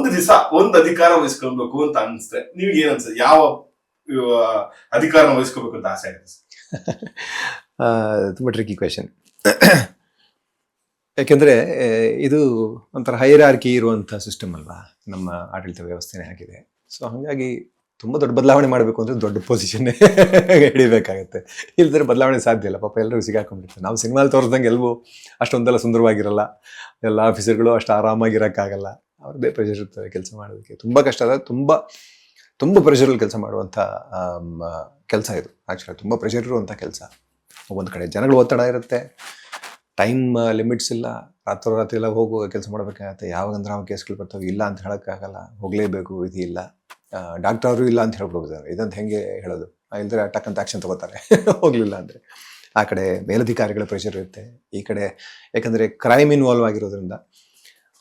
ಒಂದು ದಿವಸ ಒಂದು ಅಧಿಕಾರ ವಹಿಸ್ಕೊಳ್ಬೇಕು ಅಂತ ಅನ್ಸುತ್ತೆ. ನಿಮ್ಗೆ ಏನ್ ಅನ್ಸುತ್ತೆ? ಯಾವ ಅಧಿಕಾರ ವಹಿಸ್ಕೋಬೇಕು ಅಂತ ಆಸೆ ಆಗುತ್ತೆ ತುಂಬ ಟ್ರಿಕಿ ಕ್ವೆಶನ್ ಯಾಕೆಂದರೆ ಇದು ಒಂಥರ ಹೈರಾರ್ಕಿ ಇರುವಂಥ ಸಿಸ್ಟಮ್ ಅಲ್ವಾ? ನಮ್ಮ ಆಡಳಿತ ವ್ಯವಸ್ಥೆನೇ ಆಗಿದೆ. ಸೊ ಹಾಗಾಗಿ ತುಂಬ ದೊಡ್ಡ ಬದಲಾವಣೆ ಮಾಡಬೇಕು ಅಂದರೆ ದೊಡ್ಡ ಪೊಸಿಷನ್ನೇ ಹಿಡಿಬೇಕಾಗತ್ತೆ. ಇಲ್ಲದ್ರೆ ಬದಲಾವಣೆ ಸಾಧ್ಯ ಇಲ್ಲ. ಪಾಪ ಎಲ್ಲರಿಗೂ ಸಿಗಾಕೊಂಡಿರ್ತಾರೆ ನಾವು ಸಿನಿಮಾಲ್ ತೋರಿಸ್ದಂಗೆ ಎಲ್ಲವೂ ಅಷ್ಟೊಂದೆಲ್ಲ ಸುಂದರವಾಗಿರಲ್ಲ. ಎಲ್ಲ ಆಫೀಸರ್ಗಳು ಅಷ್ಟು ಆರಾಮಾಗಿರೋಕ್ಕಾಗಲ್ಲ. ಅವ್ರದ್ದೇ ಪ್ರೆಷರ್ ಇರ್ತದೆ ಕೆಲಸ ಮಾಡೋದಕ್ಕೆ. ತುಂಬ ಕಷ್ಟ ಅದ, ತುಂಬ ತುಂಬ ಪ್ರೆಷರಲ್ಲಿ ಕೆಲಸ ಮಾಡುವಂಥ ಕೆಲಸ ಇದು. ಆ್ಯಕ್ಚುಲಿ ತುಂಬ ಪ್ರೆಷರ್ ಇರುವಂಥ ಕೆಲಸ. ಒಂದು ಕಡೆ ಜನಗಳು ಒತ್ತಡ ಇರುತ್ತೆ. ಟೈಮ್ ಲಿಮಿಟ್ಸ್ ಇಲ್ಲ. ರಾತ್ರೋರಾತ್ರಿ ಎಲ್ಲ ಹೋಗು, ಕೆಲಸ ಮಾಡಬೇಕಾಗತ್ತೆ. ಯಾವಾಗಂದ್ರೆ ನಾವು ಕೇಸ್ಗಳು ಬರ್ತವೆ. ಇಲ್ಲ ಅಂತ ಹೇಳೋಕ್ಕಾಗಲ್ಲ. ಹೋಗಲೇಬೇಕು, ವಿಧಿ ಇಲ್ಲ. ಡಾಕ್ಟರ್ ಅವರು ಇಲ್ಲ ಅಂತ ಹೇಳ್ಬಿಡ್ಬೋದು ಇದಂತ ಹೆಂಗೆ ಹೇಳೋದು? ಇಲ್ದ್ರೆ ಟಕ್ ಅಂತ ಆಕ್ಷನ್ ತಗೋತಾರೆ. ಹೋಗಲಿಲ್ಲ ಅಂದರೆ. ಆ ಕಡೆ ಮೇಲಧಿಕಾರಿಗಳ ಪ್ರೆಷರ್ ಇರುತ್ತೆ. ಈ ಕಡೆ, ಯಾಕಂದರೆ ಕ್ರೈಮ್ ಇನ್ವಾಲ್ವ್ ಆಗಿರೋದ್ರಿಂದ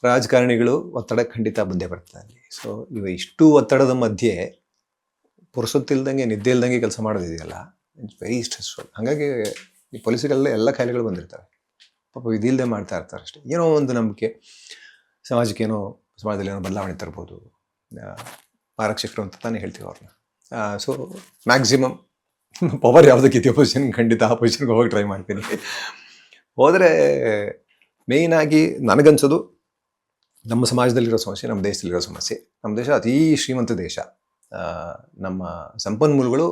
ರಾಜಕಾರಣಿಗಳು ಒತ್ತಡ ಖಂಡಿತ ಬಂದೇ ಬರ್ತಾರೆ ಅಲ್ಲಿ ಸೊ ಇವ ಇಷ್ಟು ಒತ್ತಡದ ಮಧ್ಯೆ ಪುರುಸೊತ್ತಿಲ್ದಂಗೆ, ನಿದ್ದೆ ಇಲ್ದಂಗೆ ಕೆಲಸ ಮಾಡೋದಿದೆಯಲ್ಲ? ಇಟ್ಸ್ ವೆರಿ ಸ್ಟ್ರೆಸ್ಫುಲ್ ಹಾಗಾಗಿ ಈ ಪೊಲೀಸ್ಗಳೆಲ್ಲ ಎಲ್ಲ ಕಾಯಿಲೆಗಳು ಬಂದಿರ್ತವೆ. ಪಾಪ ಇದಿಲ್ಲದೆ ಮಾಡ್ತಾ ಇರ್ತಾರೆ ಅಷ್ಟೇ. ಏನೋ ಒಂದು ನಂಬಿಕೆ. ಸಮಾಜಕ್ಕೆ ಏನೋ, ಸಮಾಜದಲ್ಲಿ ಏನೋ ಬದಲಾವಣೆ ತರ್ಬೋದು. ಆರಕ್ಷಕರು ಅಂತ ತಾನೇ ಹೇಳ್ತೀವಿ ಅವ್ರನ್ನ. ಸೊ ಮ್ಯಾಕ್ಸಿಮಮ್ ಪವರ್ ಯಾವುದಕ್ಕೆ ಪೊಸಿಷನ್ ಖಂಡಿತ ಆ ಪೊಸಿಷನ್ಗೆ ಹೋಗಿ ಟ್ರೈ ಮಾಡ್ತೀನಿ. ಹೋದರೆ ಮೇಯ್ನಾಗಿ ನನಗನ್ಸೋದು ನಮ್ಮ ಸಮಾಜದಲ್ಲಿರೋ ಸಮಸ್ಯೆ, ನಮ್ಮ ದೇಶದಲ್ಲಿರೋ ಸಮಸ್ಯೆ. ನಮ್ಮ ದೇಶ ಅತೀ ಶ್ರೀಮಂತ ದೇಶ. ನಮ್ಮ ಸಂಪನ್ಮೂಲಗಳು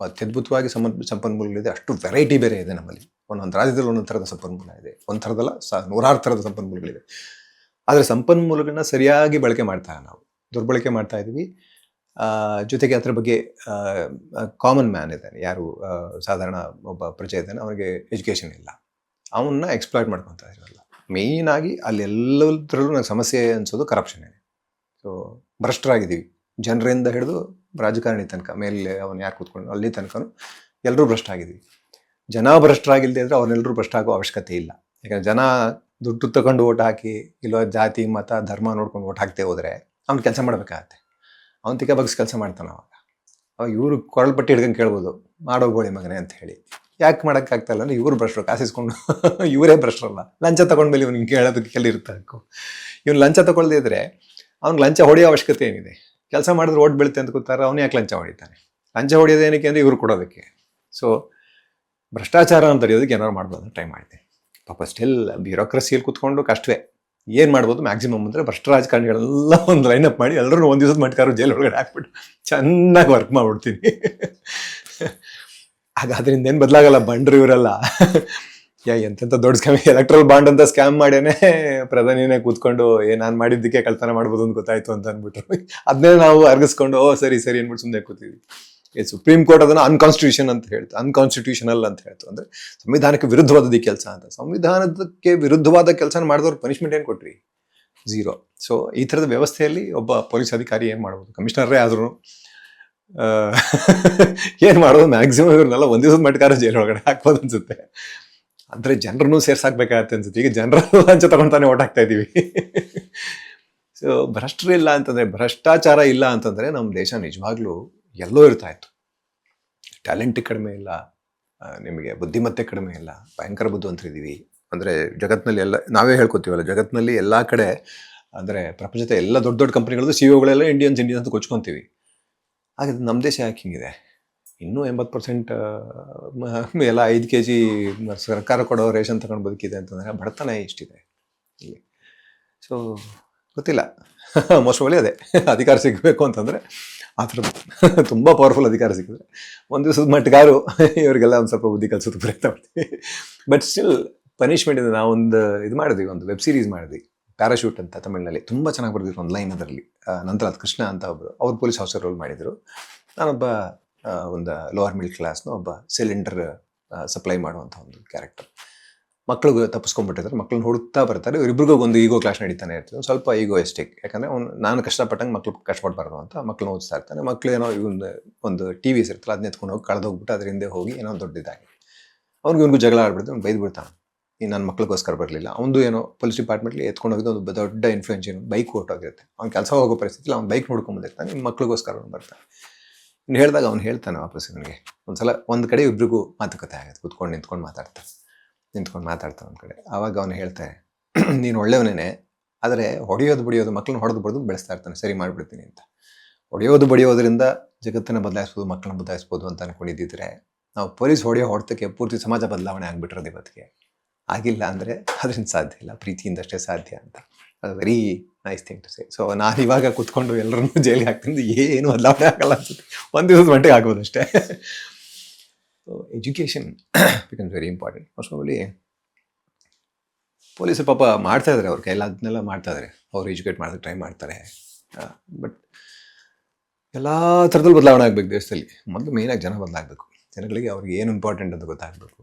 ಅತ್ಯದ್ಭುತವಾಗಿ ಸಮ ಸಂಪನ್ಮೂಲಗಳಿದೆ. ಅಷ್ಟು ವೆರೈಟಿ ಬೇರೆ ಇದೆ ನಮ್ಮಲ್ಲಿ. ಒಂದೊಂದು ರಾಜ್ಯದಲ್ಲಿ ಒಂದೊಂದು ಥರದ ಸಂಪನ್ಮೂಲ ಇದೆ. ಒಂದು ಥರದಲ್ಲ, ಸ, ನೂರಾರು ಥರದ ಸಂಪನ್ಮೂಲಗಳಿದೆ ಆದರೆ ಸಂಪನ್ಮೂಲಗಳನ್ನ ಸರಿಯಾಗಿ ಬಳಕೆ ಮಾಡ್ತಾ ನಾವು. ದುರ್ಬಳಕೆ ಮಾಡ್ತಾ ಇದ್ದೀವಿ ಜೊತೆಗೆ ಅದರ ಬಗ್ಗೆ ಕಾಮನ್ ಮ್ಯಾನ್ ಇದ್ದಾನೆ. ಯಾರು ಸಾಧಾರಣ ಒಬ್ಬ ಪ್ರಜೆ ಇದ್ದಾನೆ. ಅವನಿಗೆ ಎಜುಕೇಷನ್ ಇಲ್ಲ. ಅವನ್ನ ಎಕ್ಸ್ಪ್ಲಾಯ್ಟ್ ಮಾಡ್ಕೊತಾ ಇರೋಲ್ಲ. ಮೇಯ್ನಾಗಿ ಅಲ್ಲಿ ಎಲ್ಲದರಲ್ಲೂ ನನಗೆ ಸಮಸ್ಯೆ ಅನ್ಸೋದು ಕರಪ್ಷನ್ನೇ ಸೊ ಭ್ರಷ್ಟರಾಗಿದ್ದೀವಿ. ಜನರಿಂದ ಹಿಡಿದು ರಾಜಕಾರಣಿ ತನಕ ಮೇಲೆ ಅವನು ಯಾರು ಕೂತ್ಕೊಂಡು, ಅಲ್ಲಿ ತನಕ ಎಲ್ಲರೂ ಭ್ರಷ್ಟ ಆಗಿದ್ದೀವಿ ಜನ ಭ್ರಷ್ಟರಾಗಿಲ್ಲದೆ ಇದ್ದರೆ ಅವ್ರನ್ನೆಲ್ಲರೂ ಭ್ರಷ್ಟ ಆಗೋ ಅವಶ್ಯಕತೆ ಇಲ್ಲ. ಯಾಕಂದರೆ ಜನ ದುಡ್ಡು ತಗೊಂಡು ಓಟ್ ಹಾಕಿ, ಇಲ್ಲೋ ಜಾತಿ, ಮತ, ಧರ್ಮ ನೋಡ್ಕೊಂಡು ಓಟ್ ಹಾಕ್ತೇ ಹೋದರೆ ಅವ್ನು ಕೆಲಸ ಮಾಡಬೇಕಾಗತ್ತೆ. ಅವ್ನು ತಿಕ್ಕ ಬಗ್ಸ್ ಕೆಲಸ ಮಾಡ್ತಾನೆ ಅವಾಗ. ಅವಾಗ ಇವರು ಕೊರಳ್ಪಟ್ಟಿ ಹಿಡ್ಕೊಂಡು ಕೇಳ್ಬೋದು, ಮಾಡೋ ಗೋಳಿ ಮಗನೇ ಅಂತ ಹೇಳಿ. ಯಾಕೆ ಮಾಡೋಕ್ಕಾಗ್ತಾಯಿಲ್ಲ ಅಂದರೆ ಇವರು ಭ್ರಷ್ಟರು ಕಾಸಿಸ್ಕೊಂಡು ಇವರೇ ಭ್ರಷ್ಟರಲ್ಲ ಲಂಚ ತಗೊಂಡ್ಮೇಲೆ ಇವ್ನಿಗೆ ಕೇಳೋದಕ್ಕೆ ಕೆಲ ಇರ್ತಾರೆ ಇವ್ನು ಲಂಚ ಇದ್ದರೆ ಅವ್ನಿಗೆ ಲಂಚ ಹೊಡೆಯೋ ಅವಶ್ಯಕತೆ ಏನಿದೆ? ಕೆಲಸ ಮಾಡಿದ್ರೆ ಓಟ್ ಬೀಳುತ್ತೆ ಅಂತ ಕೂತಾರೆ ಅವನು ಯಾಕೆ ಲಂಚ ಹೊಡಿತಾನೆ? ಲಂಚ ಹೊಡೆಯೋದು ಏನಕ್ಕೆ ಅಂದರೆ ಇವ್ರು ಕೊಡೋದಕ್ಕೆ. ಸೊ ಭ್ರಷ್ಟಾಚಾರ ಅಂತ ತಡೆಯೋದಕ್ಕೆ ಏನಾರು ಮಾಡ್ಬೋದು ಟ್ರೈ ಮಾಡಿದೆ ಪಾಪ ಸ್ಟಿಲ್ ಬ್ಯೂರೋಕ್ರಸಿಯಲ್ಲಿ ಕೂತ್ಕೊಂಡು ಕಷ್ಟವೇ. ಏನು ಮಾಡ್ಬೋದು ಮ್ಯಾಕ್ಸಿಮಮ್ ಅಂದರೆ ಭ್ರಷ್ಟ ರಾಜಕಾರಣಿಗಳೆಲ್ಲ ಒಂದು ಲೈನಪ್ ಮಾಡಿ ಎಲ್ಲರೂ ಒಂದು ದಿವಸದ ಮಟ್ಕಾರು ಜೈಲ್ ಒಳಗಡೆ ಹಾಕ್ಬಿಟ್ಟು ಚೆನ್ನಾಗಿ ವರ್ಕ್ ಮಾಡ್ಬಿಡ್ತೀನಿ. ಆಗ ಅದರಿಂದ ಏನು ಬದಲಾಗಲ್ಲ ಬಂಡ್ರು ಇವರೆಲ್ಲ. ಯಾ ಎಂತೆಂಥ ದೊಡ್ಡ ಸ್ಕ್ಯಾಮ್ ಎಲೆಕ್ಟ್ರಲ್ ಬಾಂಡ್ ಅಂತ ಸ್ಕ್ಯಾಮ್ ಮಾಡೇನೆ ಪ್ರಧಾನಿನೇ ಕೂತ್ಕೊಂಡು, ಏ, ನಾನು ಮಾಡಿದ್ದಕ್ಕೆ ಕಳ್ತನ ಮಾಡ್ಬೋದು ಅಂತ ಗೊತ್ತಾಯ್ತು ಅಂತ ಅಂದ್ಬಿಟ್ರು. ಅದನ್ನೇ ನಾವು ಅರ್ಗಿಸ್ಕೊಂಡು, ಓ, ಸರಿ ಸರಿ ಅಂದ್ಬಿಟ್ಟು ಸುಮ್ಮನೆ ಕೂತಿದ್ವಿ. ಏ ಸುಪ್ರೀಂ ಕೋರ್ಟ್ ಅದನ್ನು ಅನ್ಕಾನ್ಸ್ಟಿಟ್ಯೂಷನ್ ಅಂತ ಹೇಳ್ತು ಅನ್ಕಾನ್ಸ್ಟಿಟ್ಯೂಷನಲ್ ಅಂತ ಹೇಳ್ತು. ಅಂದ್ರೆ ಸಂವಿಧಾನಕ್ಕೆ ವಿರುದ್ಧವಾದದ್ದು ಕೆಲಸ ಅಂತ. ಸಂವಿಧಾನಕ್ಕೆ ವಿರುದ್ಧವಾದ ಕೆಲಸ ಮಾಡಿದವ್ರು ಪನಿಷ್ಮೆಂಟ್ ಏನು ಕೊಟ್ರಿ? ಝೀರೋ ಸೊ ಈ ಥರದ ವ್ಯವಸ್ಥೆಯಲ್ಲಿ ಒಬ್ಬ ಪೊಲೀಸ್ ಅಧಿಕಾರಿ ಏನು ಮಾಡ್ಬೋದು? ಕಮಿಷನರೇ ಆದ್ರೂ ಏನು ಮಾಡೋದು? ಮ್ಯಾಕ್ಸಿಮಮ್ ಇವ್ರನ್ನೆಲ್ಲ ಒಂದು ದಿವಸದ ಜೈಲ್ ಒಳಗಡೆ ಹಾಕ್ಬೋದು ಅನ್ಸುತ್ತೆ. ಅಂದರೆ ಜನರನ್ನು ಸೇರ್ಸಾಕ್ಬೇಕಾಗತ್ತೆ ಅನ್ಸುತ್ತೆ. ಈಗ ಜನರ ಲಂಚ ತಗೊಂತಾನೆ ಓಟಾಕ್ತಾ ಇದ್ದೀವಿ ಸೊ ಭ್ರಷ್ಟರು ಇಲ್ಲ ಅಂತಂದ್ರೆ, ಭ್ರಷ್ಟಾಚಾರ ಇಲ್ಲ ಅಂತಂದ್ರೆ ನಮ್ಮ ದೇಶ ನಿಜವಾಗ್ಲೂ ಎಲ್ಲೋ ಇರ್ತಾ ಇತ್ತು. ಟ್ಯಾಲೆಂಟ್ ಕಡಿಮೆ ಇಲ್ಲ ನಿಮಗೆ ಬುದ್ಧಿಮತ್ತೆ ಕಡಿಮೆ ಇಲ್ಲ, ಭಯಂಕರ ಬುದ್ಧಿವಂತರಿದ್ದೀವಿ. ಅಂದರೆ ಜಗತ್ತಿನಲ್ಲಿ ಎಲ್ಲ, ನಾವೇ ಹೇಳ್ಕೊತೀವಲ್ಲ ಜಗತ್ತಿನಲ್ಲಿ ಎಲ್ಲ ಕಡೆ, ಅಂದರೆ ಪ್ರಪಂಚದ ಎಲ್ಲ ದೊಡ್ಡ ದೊಡ್ಡ ಕಂಪ್ನಿಗಳದ್ದು ಸಿ ಇಂಡಿಯನ್ಸ್ ಇಂಡಿಯನ್ಸ್ ಅಂತ ಕೊಚ್ಕೊಂತೀವಿ. ಹಾಗಾದ್ರೆ ನಮ್ಮ ದೇಶ ಯಾಕೆ ಹಿಂಗಿದೆ? ಇನ್ನೂ ಎಂಬತ್ತು ಪರ್ಸೆಂಟ್ ಎಲ್ಲ ಐದು ಕೆ ಜಿ ಸರ್ಕಾರ ಕೊಡೋ ರೇಷನ್ ತಗೊಂಡು ಬದುಕಿದೆ ಅಂತಂದರೆ ಬಡತನ ಇಷ್ಟಿದೆ ಇಲ್ಲಿ? ಸೊ ಗೊತ್ತಿಲ್ಲ. ಮೋಸ್ಟ್ ಒಳ್ಳೆ ಅದೇ. ಅಧಿಕಾರ ಸಿಗಬೇಕು ಅಂತಂದರೆ ಆ ಥರದ್ದು ತುಂಬ ಪವರ್ಫುಲ್ ಅಧಿಕಾರ ಸಿಕ್ಕಿದ್ರೆ. ಒಂದು ದಿವಸದ ಮಟ್ಟಿಗಾರು ಇವರಿಗೆಲ್ಲ ಒಂದು ಸ್ವಲ್ಪ ಬುದ್ಧಿ ಕಲಿಸೋದು ಪ್ರಯತ್ನ ಮಾಡ್ತೀವಿ. ಬಟ್ ಸ್ಟಿಲ್ ಪನಿಷ್ಮೆಂಟಿಂದ ನಾವೊಂದು ಇದು ಮಾಡಿದ್ವಿ, ಒಂದು ವೆಬ್ ಸೀರೀಸ್ ಮಾಡಿದ್ವಿ. ಪ್ಯಾರಾಶೂಟ್ ಅಂತ ತಮಿಳಿನಲ್ಲಿ ತುಂಬ ಚೆನ್ನಾಗಿ ಬರೆದಿದ್ರು ಒಂದು ಲೈನ್ ಅದರಲ್ಲಿ. ನಂತರ ಅದು ಕೃಷ್ಣ ಅಂತ ಒಬ್ಬರು ಅವ್ರು ಪೊಲೀಸ್ ಆಫೀಸರ್ ರೋಲ್ ಮಾಡಿದರು. ನಾನೊಬ್ಬ ಒಂದು ಲೋವರ್ ಮಿಡ್ಲ್ ಕ್ಲಾಸ್ನ ಒಬ್ಬ ಸಿಲಿಂಡರ್ ಸಪ್ಲೈ ಮಾಡುವಂಥ ಒಂದು ಕ್ಯಾರೆಕ್ಟರ್ ಮಕ್ಕಳಿಗೆ ತಪ್ಪಿಸ್ಕೊಂಡ್ಬಿಟ್ಟಿದ್ದಾರೆ ಮಕ್ಕಳನ್ನ ಹುಡುಕ್ತಾ ಬರ್ತಾರೆ. ಇವರಿಬ್ರಿಗೂ ಒಂದು ಈಗೋ ಕ್ಲಾಸ್ ನಡೀತಾನೆ ಇರ್ತದೆ. ಸ್ವಲ್ಪ ಈಗೋ ಎಸ್ಟೇಕ್ ಯಾಕಂದರೆ ಅವ್ನು, ನಾನು ಕಷ್ಟಪಟ್ಟಂಗೆ ಮಕ್ಳು ಕಷ್ಟಪಡಬಾರ್ದು ಅಂತ ಮಕ್ಕಳನ್ನ ಓದಿಸ್ತಾ ಇರ್ತಾನೆ. ಮಕ್ಳು ಏನೋ ಇವೊಂದು ಒಂದು ಟಿ ವಿ ಇರ್ತಲ್ಲ ಅದನ್ನ ಎತ್ಕೊಂಡು ಹೋಗಿ ಕಳೆದೋಗ್ಬಿಟ್ಟು ಅದರಿಂದ ಹೋಗಿ ಏನೋ ದೊಡ್ಡದಾಗಿ ಅವ್ನಿಗೆ ಇವ್ರಿಗೂ ಜಗಳ ಆಡ್ಬಿಡ್ತು ಅವ್ನು ಬೈದು ಬಿಡ್ತಾನೆ ಈ ನನ್ನ ಮಕ್ಳಿಗೋಸ್ಕರ ಬರಲಿಲ್ಲ. ಅವನು ಏನೋ ಪೊಲೀಸ್ ಡಿಪಾರ್ಟ್ಮೆಂಟ್ಲಿ ಎತ್ಕೊಂಡು ಹೋಗಿದ್ದು ಒಂದು ದೊಡ್ಡ ಇನ್ಫ್ಲೂಯೆನ್ಸ್ ಬೈಕ್ ಹೊರಟೋಗಿರುತ್ತೆ ಅವ್ನು ಕೆಲಸ ಹೋಗೋ ಪರಿಸ್ಥಿತಿ ಅವ್ನು ಬೈಕ್ ನೋಡ್ಕೊಂಬಂದಿರ್ತಾನೆ ನಿಮ್ಮ ಮಕ್ಳಿಗೋಸ್ಕರ ಅವ್ನು ಬರ್ತಾನೆ. ಇನ್ನು ಹೇಳಿದಾಗ ಅವ್ನು ಹೇಳ್ತಾನೆ ವಾಪಸ್ ನನಗೆ. ಒಂದ್ಸಲ ಒಂದು ಕಡೆ ಇಬ್ಬರಿಗೂ ಮಾತುಕತೆ ಆಗುತ್ತೆ, ಕುತ್ಕೊಂಡು ನಿಂತ್ಕೊಂಡು ಮಾತಾಡ್ತಾರೆ ನಿಂತ್ಕೊಂಡು ಮಾತಾಡ್ತಾನೆ ಒಂದು ಕಡೆ. ಆವಾಗ ಅವನು ಹೇಳ್ತಾರೆ ನೀನು ಒಳ್ಳೆಯವನೇ ಆದರೆ ಹೊಡೆಯೋದು ಬಡಿಯೋದು ಮಕ್ಕಳನ್ನ ಹೊಡೆದು ಬಡ್ದು ಬೆಳೆಸ್ತಾ ಇರ್ತಾನೆ, ಸರಿ ಮಾಡಿಬಿಡ್ತೀನಿ ಅಂತ. ಹೊಡೆಯೋದು ಬಡಿಯೋದ್ರಿಂದ ಜಗತ್ತನ್ನು ಬದಲಾಯಿಸ್ಬೋದು ಮಕ್ಕಳನ್ನ ಬದಲಾಯಿಸ್ಬೋದು ಅಂತ ಅನ್ಕೊಂಡಿದ್ದಿದ್ರೆ, ನಾವು ಪೊಲೀಸ್ ಹೊಡೆಯೋ ಹೊಡೆತಕ್ಕೆ ಪೂರ್ತಿ ಸಮಾಜ ಬದಲಾವಣೆ ಆಗ್ಬಿಟ್ಟಿರೋದು ಇವತ್ತಿಗೆ. ಆಗಿಲ್ಲ ಅಂದರೆ ಅದರಿಂದ ಸಾಧ್ಯ ಇಲ್ಲ. ಪ್ರೀತಿಯಿಂದಷ್ಟೇ ಸಾಧ್ಯ ಅಂತ. ಅದು very nice thing to say so ನಾನು ಇವಾಗ ಕುತ್ಕೊಂಡು ಎಲ್ಲರನ್ನೂ ಜೈಲಿಗೆ ಹಾಕ್ತೀನಿ ಏನು ಬದಲಾವಣೆ ಆಗಲ್ಲ ಅನ್ಸುತ್ತೆ. ಒಂದು ದಿವಸ ಮಟ್ಟಿಗೆ ಆಗ್ಬೋದು ಅಷ್ಟೇ. So education becomes very important ಆಲಿ ಪೊಲೀಸರು ಪಾಪ ಮಾಡ್ತಾ ಇದ್ದಾರೆ ಅವ್ರ ಕೈಯಲ್ಲಿ. ಅದನ್ನೆಲ್ಲ ಮಾಡ್ತಾ ಇದ್ದಾರೆ ಅವ್ರು ಎಜುಕೇಟ್ ಮಾಡೋದಕ್ಕೆ ಟ್ರೈ ಮಾಡ್ತಾರೆ. ಬಟ್ ಎಲ್ಲ ಥರದಲ್ಲಿ ಬದಲಾವಣೆ ಆಗಬೇಕು ದೇಶದಲ್ಲಿ ಮೊದಲು ಮೇಯ್ನಾಗಿ ಜನ ಬದಲಾಗಬೇಕು. ಜನಗಳಿಗೆ ಅವ್ರಿಗೆ ಏನು ಇಂಪಾರ್ಟೆಂಟ್ ಅಂತ ಗೊತ್ತಾಗಬೇಕು.